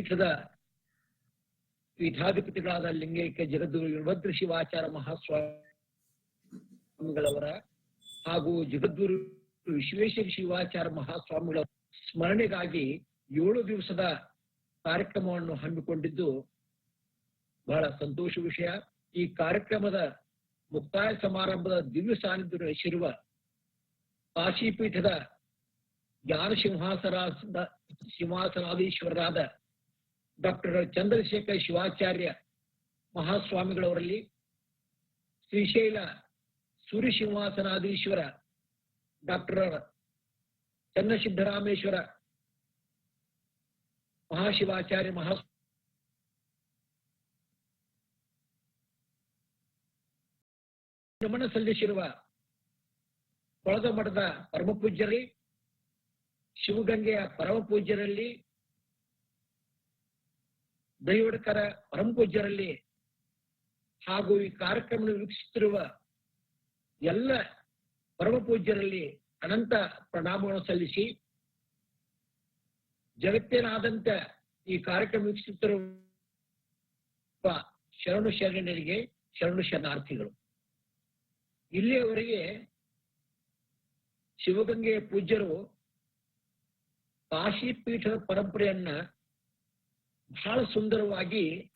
ಪೀಠದ ಪೀಠಾಧಿಪತಿಗಳಾದ ಲಿಂಗೈಕ್ಯ ಜಗದ್ಗುರು ವೀರಭದ್ರ ಶಿವಾಚಾರ ಮಹಾಸ್ವಾಮಿಗಳವರ ಹಾಗೂ ಜಗದ್ಗುರು ವಿಶ್ವೇಶ್ವರ ಶಿವಾಚಾರ ಮಹಾಸ್ವಾಮಿಗಳ ಸ್ಮರಣೆಗಾಗಿ ಏಳು ದಿವಸದ ಕಾರ್ಯಕ್ರಮವನ್ನು ಹಮ್ಮಿಕೊಂಡಿದ್ದು ಬಹಳ ಸಂತೋಷ ವಿಷಯ. ಈ ಕಾರ್ಯಕ್ರಮದ ಮುಕ್ತಾಯ ಸಮಾರಂಭದ ದಿವ್ಯ ಸಾನ್ನಿಧ್ಯ ನಡೆಸಿರುವ ಕಾಶಿಪೀಠದ ಜ್ಞಾನ ಸಿಂಹಾಸನ ಸಿಂಹಾಸನಾಧೀಶ್ವರರಾದ ಡಾಕ್ಟರ್ ಚಂದ್ರಶೇಖರ್ ಶಿವಾಚಾರ್ಯ ಮಹಾಸ್ವಾಮಿಗಳವರಲ್ಲಿ ಶ್ರೀಶೈಲ ಸೂರ್ಯ ಶ್ರೀನಿವಾಸನಾಧೀಶ್ವರ ಡಾಕ್ಟರ್ ಚನ್ನಸಿದ್ದರಾಮೇಶ್ವರ ಮಹಾಶಿವಾಚಾರ್ಯ ಮಹಾ ನಮನ ಸಲ್ಲಿಸಿರುವ ಕೊಳದ ಮಠದ ಪರಮ ಪೂಜ್ಯರಲ್ಲಿ ಶಿವಗಂಗೆಯ ಪರಮ ಪೂಜ್ಯರಲ್ಲಿ ದೈವಡ್ಕರ ಪರಂಪೂಜ್ಯರಲ್ಲಿ ಹಾಗೂ ಈ ಕಾರ್ಯಕ್ರಮ ವೀಕ್ಷಿಸುತ್ತಿರುವ ಎಲ್ಲ ಪರಮ ಪೂಜ್ಯರಲ್ಲಿ ಅನಂತ ಪ್ರಣಾಮಗಳನ್ನು ಸಲ್ಲಿಸಿ ಜಗತ್ತೇನಾದಂತ ಈ ಕಾರ್ಯಕ್ರಮ ವೀಕ್ಷಿಸುತ್ತಿರುವ ಶರಣು ಶರಣರಿಗೆ ಶರಣು ಶರಣಾರ್ಥಿಗಳು. ಇಲ್ಲಿಯವರೆಗೆ ಶಿವಗಂಗೆಯ ಪೂಜ್ಯರು ಕಾಶಿ ಪೀಠದ ಪರಂಪರೆಯನ್ನ ಬಹಳ ಸುಂದರವಾಗಿ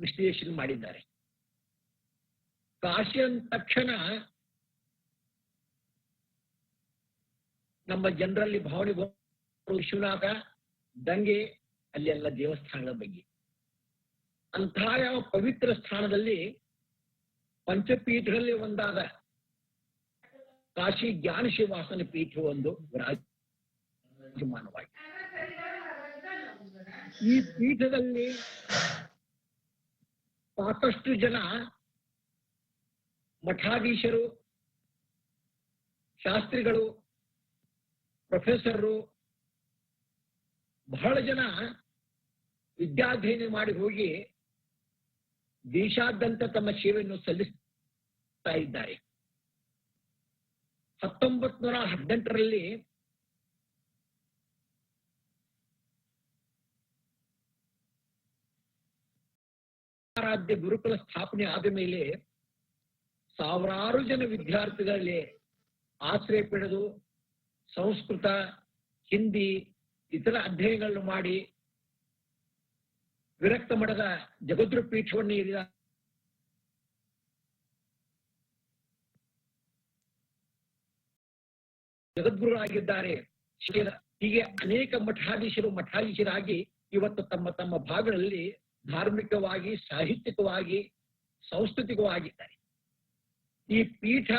ವಿಶ್ಲೇಷಣೆ ಮಾಡಿದ್ದಾರೆ. ಕಾಶಿ ಅಂದ ತಕ್ಷಣ ನಮ್ಮ ಜನರಲ್ಲಿ ಭಾವನೆ ವಿಶ್ವನಾಥ ದಂಗೆ ಎಲ್ಲ ದೇವಸ್ಥಾನಗಳ ಬಗ್ಗೆ. ಅಂತಹ ಯಾವ ಪವಿತ್ರ ಸ್ಥಾನದಲ್ಲಿ ಪಂಚಪೀಠಗಳಲ್ಲಿ ಒಂದಾದ ಕಾಶಿ ಜ್ಞಾನ ಶಿವಾಸನ ಪೀಠ ಒಂದು ವಿರಾಜಮಾನವಾಗಿದೆ ಈ ಪೀಠದಲ್ಲಿ ಸಾಕಷ್ಟು ಜನ ಮಠಾಧೀಶರು, ಶಾಸ್ತ್ರಿಗಳು ಪ್ರೊಫೆಸರು ಬಹಳ ಜನ ವಿದ್ಯಾಧ್ಯಯನ ಮಾಡಿ ಹೋಗಿ ದೇಶಾದ್ಯಂತ ತಮ್ಮ ಸೇವೆಯನ್ನು ಸಲ್ಲಿಸ್ತಾ ಇದ್ದಾರೆ. ಹತ್ತೊಂಬತ್ ನೂರ ಹದಿನೆಂಟರಲ್ಲಿ ರಾಜ್ಯ ಗುರುಕುಲ ಸ್ಥಾಪನೆ ಆದ ಮೇಲೆ ಸಾವಿರಾರು ಜನ ವಿದ್ಯಾರ್ಥಿಗಳಲ್ಲಿ ಆಶ್ರಯ ಪಡೆದು ಸಂಸ್ಕೃತ, ಹಿಂದಿ, ಇತರ ಅಧ್ಯಯನಗಳನ್ನು ಮಾಡಿ ವಿರಕ್ತ ಮಠದ ಜಗದ್ರು ಪೀಠವನ್ನು ಏರಿದ ಜಗದ್ಗುರುಗಳಾಗಿದ್ದಾರೆ. ಹೀಗೆ ಅನೇಕ ಮಠಾಧೀಶರು, ಮಠಾಧೀಶರಾಗಿ ಇವತ್ತು ತಮ್ಮ ತಮ್ಮ ಭಾಗಗಳಲ್ಲಿ ಧಾರ್ಮಿಕವಾಗಿ, ಸಾಹಿತ್ಯಿಕವಾಗಿ, ಸಾಂಸ್ಕೃತಿಕವಾಗಿದ್ದಾರೆ. ಈ ಪೀಠ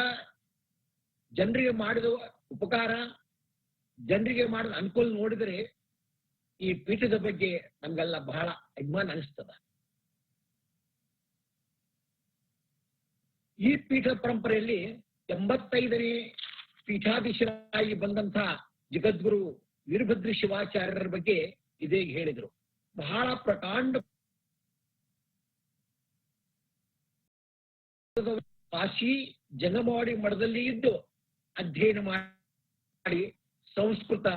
ಜನರಿಗೆ ಮಾಡಿದ ಉಪಕಾರ, ಜನರಿಗೆ ಮಾಡಿದ ಅನುಕೂಲ ನೋಡಿದರೆ ಈ ಪೀಠದ ಬಗ್ಗೆ ನಮ್ಗೆಲ್ಲ ಬಹಳ ಅಭಿಮಾನ ಅನಿಸ್ತದ. ಈ ಪೀಠ ಪರಂಪರೆಯಲ್ಲಿ ಎಂಬತ್ತೈದನೇ ಪೀಠಾಧೀಶರಾಗಿ ಬಂದಂತಹ ಜಗದ್ಗುರು ವೀರಭದ್ರ ಶಿವಾಚಾರ್ಯರ ಬಗ್ಗೆ ಇದೇ ಹೇಳಿದ್ರು. ಬಹಳ ಪ್ರಕಾಂಡ ಕಾಶಿ ಜನಮಾಡಿ ಮಠದಲ್ಲಿ ಇದ್ದು ಅಧ್ಯಯನ ಮಾಡಿ ಸಂಸ್ಕೃತ,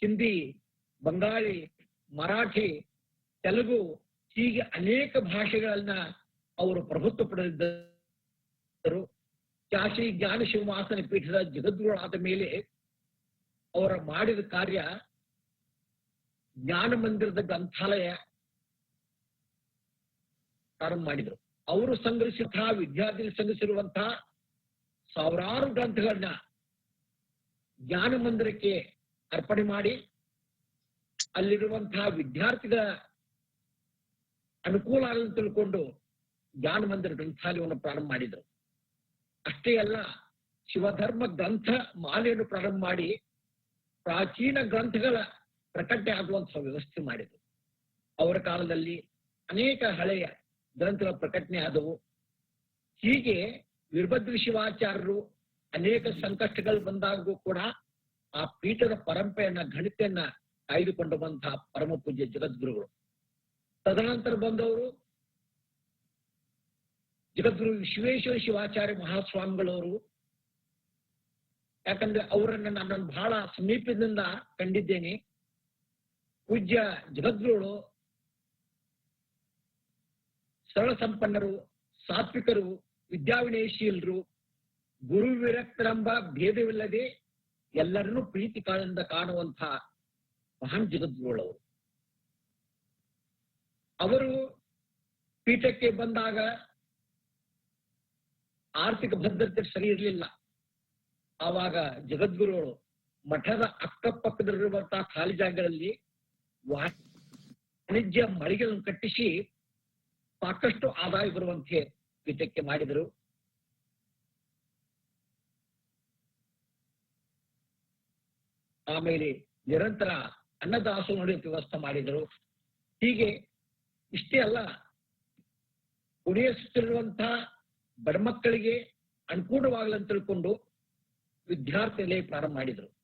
ಹಿಂದಿ, ಬಂಗಾಳಿ, ಮರಾಠಿ, ತೆಲುಗು ಹೀಗೆ ಅನೇಕ ಭಾಷೆಗಳನ್ನ ಅವರು ಪ್ರಭುತ್ವ ಪಡೆದಿದ್ದರು. ಕಾಶಿ ಜ್ಞಾನ ಶಿವಮಾಸನ ಪೀಠದ ಜಗದ್ಗುರುಗಳಾದ ಮೇಲೆ ಅವರ ಮಾಡಿದ ಕಾರ್ಯ ಜ್ಞಾನ ಮಂದಿರದ ಗ್ರಂಥಾಲಯ ಪ್ರಾರಂಭ ಮಾಡಿದರು. ಅವರು ಸಂಗ್ರಹಿಸಿದಂತಹ ವಿದ್ಯಾರ್ಥಿಗಳು ಸಂಗ್ರಹಿಸಿರುವಂತಹ ಸಾವಿರಾರು ಗ್ರಂಥಗಳನ್ನ ಜ್ಞಾನ ಮಂದಿರಕ್ಕೆ ಅರ್ಪಣೆ ಮಾಡಿ ಅಲ್ಲಿರುವಂತಹ ವಿದ್ಯಾರ್ಥಿಗಳ ಅನುಕೂಲ ಆಗಲು ತಿಳ್ಕೊಂಡು ಜ್ಞಾನ ಮಂದಿರ ಗ್ರಂಥಾಲಯವನ್ನು ಪ್ರಾರಂಭ ಮಾಡಿದರು. ಅಷ್ಟೇ ಅಲ್ಲ, ಶಿವಧರ್ಮ ಗ್ರಂಥ ಮಾಲೆಯನ್ನು ಪ್ರಾರಂಭ ಮಾಡಿ ಪ್ರಾಚೀನ ಗ್ರಂಥಗಳ ಪ್ರಕಟಣೆ ಆಗುವಂತಹ ವ್ಯವಸ್ಥೆ ಮಾಡಿದರು. ಅವರ ಕಾಲದಲ್ಲಿ ಅನೇಕ ಹಳೆಯ ಗ್ರಂಥಗಳ ಪ್ರಕಟಣೆ ಆದವು. ಹೀಗೆ ವೀರಭದ್ರ ಶಿವಾಚಾರ್ಯರು ಅನೇಕ ಸಂಕಷ್ಟಗಳು ಬಂದಾಗೂ ಕೂಡ ಆ ಪೀಠದ ಪರಂಪರೆಯನ್ನ ಘನತೆಯನ್ನ ಕಾಯ್ದುಕೊಂಡು ಬಂತಹ ಪರಮ ಪೂಜ್ಯ ಜಗದ್ಗುರುಗಳು. ತದನಂತರ ಬಂದವರು ಜಗದ್ಗುರು ವಿಶ್ವೇಶ್ವರ ಶಿವಾಚಾರ್ಯ ಮಹಾಸ್ವಾಮಿಗಳವರು. ಯಾಕಂದ್ರೆ ಅವರನ್ನ ನಾನು ಬಹಳ ಸಮೀಪದಿಂದ ಕಂಡಿದ್ದೇನೆ. ಪೂಜ್ಯ ಜಗದ್ಗುರುಗಳು ಸರಳ ಸಂಪನ್ನರು, ಸಾತ್ವಿಕರು, ವಿದ್ಯಾವಿನಯಶೀಲರು ಗುರು ವಿರಕ್ತರೆಂಬ ಭೇದವಿಲ್ಲದೆ ಎಲ್ಲರನ್ನೂ ಪ್ರೀತಿ ಕಾಳಿಂದ ಕಾಣುವಂತಹ ಮಹಾನ್ ಜಗದ್ಗುರುಗಳವರು. ಅವರು ಪೀಠಕ್ಕೆ ಬಂದಾಗ ಆರ್ಥಿಕ ಭದ್ರತೆ ಸರಿ ಇರಲಿಲ್ಲ. ಆವಾಗ ಜಗದ್ಗುರುಗಳು ಮಠದ ಅಕ್ಕಪಕ್ಕದಲ್ಲಿರುವಂತಹ ಖಾಲಿ ಜಾಗಗಳಲ್ಲಿ ವಾಣಿಜ್ಯ ಮಳಿಗೆಗಳನ್ನು ಕಟ್ಟಿಸಿ ಸಾಕಷ್ಟು ಆದಾಯ ಬರುವಂತೆ ಪೀಠಕ್ಕೆ ಮಾಡಿದರು. ಆಮೇಲೆ ನಿರಂತರ ಅನ್ನದಾಸು ನಡೆಯುವ ವ್ಯವಸ್ಥೆ ಮಾಡಿದರು. ಹೀಗೆ ಇಷ್ಟೇ ಅಲ್ಲ ಕುಡಿಯಿಸುತ್ತಿರುವಂತಹ ಬಡಮಕ್ಕಳಿಗೆ ಬಡ ಮಕ್ಕಳಿಗೆ ಅನುಕೂಲವಾಗಲಿ ತಿಳ್ಕೊಂಡು ವಿದ್ಯಾರ್ಥಿ ನಿಲಯ ಪ್ರಾರಂಭ ಮಾಡಿದರು.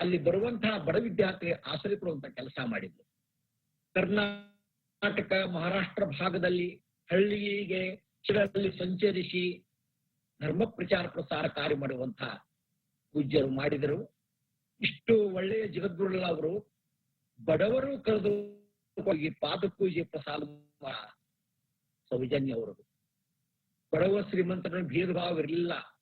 ಅಲ್ಲಿ ಬರುವಂತಹ ಬಡ ವಿದ್ಯಾರ್ಥಿ ಆಸರೆ ಕೊಡುವಂತ ಕೆಲಸ ಮಾಡಿದ್ರು. ಕರ್ನಾಟಕ, ಮಹಾರಾಷ್ಟ್ರ ಭಾಗದಲ್ಲಿ ಹಳ್ಳಿಗೆ ಚಿರದಲ್ಲಿ ಸಂಚರಿಸಿ ಧರ್ಮ ಪ್ರಚಾರ ಪ್ರಸಾರ ಕಾರ್ಯ ಮಾಡುವಂತಹ ಪೂಜ್ಯರು ಮಾಡಿದರು. ಇಷ್ಟು ಒಳ್ಳೆಯ ಜಗದ್ಗುರುಗಳ ಅವರು. ಬಡವರು ಕರೆದು ಪಾದ ಪೂಜೆ ಪ್ರಸಾದ ಸೌಜನ್ಯ ಅವರು. ಬಡವ ಶ್ರೀಮಂತರ ಭೇದ ಭಾವ ಇರಲಿಲ್ಲ.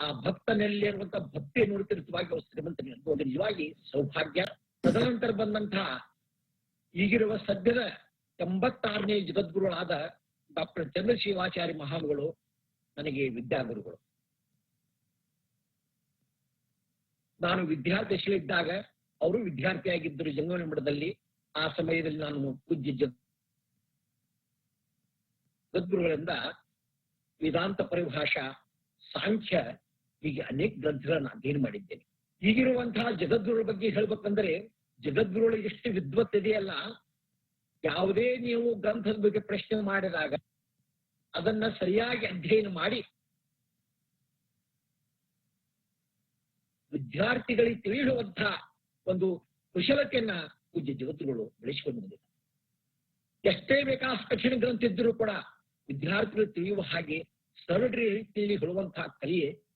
ಆ ಭಕ್ತನಲ್ಲಿರುವಂತ ಭಕ್ತಿ ನುಡಿತಿರುತ್ತವಾಗಿ ಅವರು ಶ್ರೀಮಂತನಿಗೆ ಒಂದು ನಿಜವಾಗಿ ಸೌಭಾಗ್ಯ. ತದನಂತರ ಬಂದಂತಹ ಈಗಿರುವ ಸದ್ಯದ ಎಂಬತ್ತಾರನೇ ಜಗದ್ಗುರುಗಳಾದ ಡಾಕ್ಟರ್ ಚಂದ್ರಶಿವಾಚಾರ್ಯ ಮಹಾನುಗಳು ನನಗೆ ವಿದ್ಯಾಗುರುಗಳು. ನಾನು ವಿದ್ಯಾರ್ಥಿಗಳಿದ್ದಾಗ ಅವರು ವಿದ್ಯಾರ್ಥಿಯಾಗಿದ್ದರು ಜಂಗಮನ ಮಠದಲ್ಲಿ. ಆ ಸಮಯದಲ್ಲಿ ನಾನು ಪೂಜ್ಯ ಜಗದ್ಗುರುಗಳಿಂದ ವೇದಾಂತ ಪರಿಭಾಷಾ ಸಾಂಖ್ಯ ಹೀಗೆ ಅನೇಕ ಗ್ರಂಥಗಳನ್ನ ಅಧ್ಯಯನ ಮಾಡಿದ್ದೇನೆ. ಈಗಿರುವಂತಹ ಜಗದ್ಗುರುಗಳ ಬಗ್ಗೆ ಹೇಳ್ಬೇಕಂದ್ರೆ, ಜಗದ್ಗುರುಗಳು ಎಷ್ಟು ವಿದ್ವತ್ ಇದೆಯಲ್ಲ, ಯಾವುದೇ ನೀವು ಗ್ರಂಥದ ಬಗ್ಗೆ ಪ್ರಶ್ನೆ ಮಾಡಿದಾಗ ಅದನ್ನ ಸರಿಯಾಗಿ ಅಧ್ಯಯನ ಮಾಡಿ, ವಿದ್ಯಾರ್ಥಿಗಳಿಗೆ ತಿಳಿಯುವಂತಹ ಒಂದು ಕುಶಲತೆಯನ್ನ ಪೂಜ್ಯ ಜಗತ್ತುಗಳು ಬೆಳೆಸಿಕೊಂಡು ಬಂದಿದೆ ಎಷ್ಟೇ ಬೇಕಾದ ಕಠಿಣ ಗ್ರಂಥ ಇದ್ದರೂ ಕೂಡ ವಿದ್ಯಾರ್ಥಿಗಳು ತಿಳಿಯುವ ಹಾಗೆ ಸರಳ ರೀತಿಯಲ್ಲಿ ಹೇಳುವಂತಹ ಕಲಿಯೆ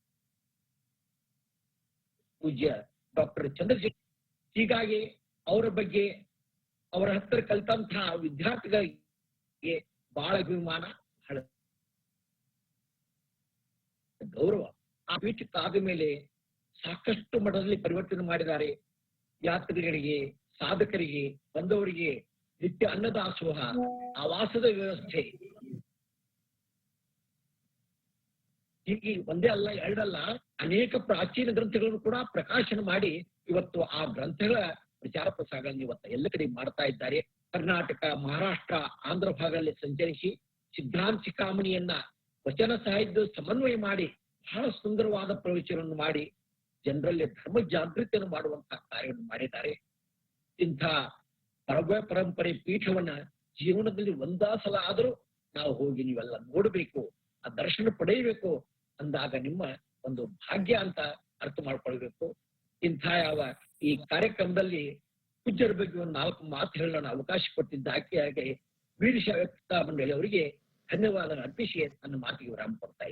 ಪೂಜ್ಯ ಡಾಕ್ಟರ್ ಚಂದ್ರಶೇಖರ್ ಹೀಗಾಗಿ ಅವರ ಬಗ್ಗೆ ಅವರ ಹತ್ತಿರ ಕಲಿತಂತಹ ವಿದ್ಯಾರ್ಥಿಗಳಿಗೆ ಬಹಳ ಅಭಿಮಾನ, ಬಹಳ ಗೌರವ. ಆ ಪೀಠಕ್ಕೆ ಆದ ಮೇಲೆ ಸಾಕಷ್ಟು ಮಠದಲ್ಲಿ ಪರಿವರ್ತನೆ ಮಾಡಿದ್ದಾರೆ. ಯಾತ್ರಿಗಳಿಗೆ, ಸಾಧಕರಿಗೆ, ಬಂದವರಿಗೆ ನಿತ್ಯ ಅನ್ನದಾಸೋಹ, ಆವಾಸದ ವ್ಯವಸ್ಥೆ ಹೀಗೆ ಒಂದೇ ಅಲ್ಲ, ಎರಡಲ್ಲ, ಅನೇಕ ಪ್ರಾಚೀನ ಗ್ರಂಥಗಳನ್ನು ಕೂಡ ಪ್ರಕಾಶನ ಮಾಡಿ ಇವತ್ತು ಆ ಗ್ರಂಥಗಳ ಪ್ರಚಾರ ಪ್ರಸಾರಗಳನ್ನು ಇವತ್ತು ಎಲ್ಲ ಕಡೆ ಮಾಡ್ತಾ ಇದ್ದಾರೆ. ಕರ್ನಾಟಕ, ಮಹಾರಾಷ್ಟ್ರ, ಆಂಧ್ರ ಭಾಗಗಳಲ್ಲಿ ಸಂಚರಿಸಿ ಸಿದ್ಧಾಂತ ಚಿಕಾಮಣಿಯನ್ನ ವಚನ ಸಾಹಿತ್ಯ ಸಮನ್ವಯ ಮಾಡಿ ಬಹಳ ಸುಂದರವಾದ ಪ್ರವಚನವನ್ನು ಮಾಡಿ ಜನರಲ್ಲಿ ಧರ್ಮ ಜಾಗೃತಿಯನ್ನು ಮಾಡುವಂತಹ ಕಾರ್ಯವನ್ನು ಮಾಡಿದ್ದಾರೆ. ಇಂಥ ಪರವ ಪರಂಪರೆ ಪೀಠವನ್ನ ಜೀವನದಲ್ಲಿ ಒಂದಾ ಸಲ ಆದರೂ ನಾವು ಹೋಗಿ ನೀವೆಲ್ಲ ನೋಡಬೇಕು, ಆ ದರ್ಶನ ಪಡೆಯಬೇಕು ಅಂದಾಗ ನಿಮ್ಮ ಒಂದು ಭಾಗ್ಯ ಅಂತ ಅರ್ಥ ಮಾಡ್ಕೊಳ್ಬೇಕು. ಇಂಥ ಯಾವ ಈ ಕಾರ್ಯಕ್ರಮದಲ್ಲಿ ಪೂಜ್ಯರ ಬಗ್ಗೆ ಒಂದು ನಾಲ್ಕು ಮಾತು ಹೇಳೋಣ ಅವಕಾಶ ಕೊಟ್ಟಿದ್ದ ಆಕೆಯಾಗಿ ವೀರಶ ವ್ಯಕ್ತ ಮಂಡಳಿ ಅವರಿಗೆ ಧನ್ಯವಾದ ಅರ್ಪಿಸಿ ನನ್ನ ಮಾತಿಗೆ ವಿರಾಮ ಕೊಡ್ತಾ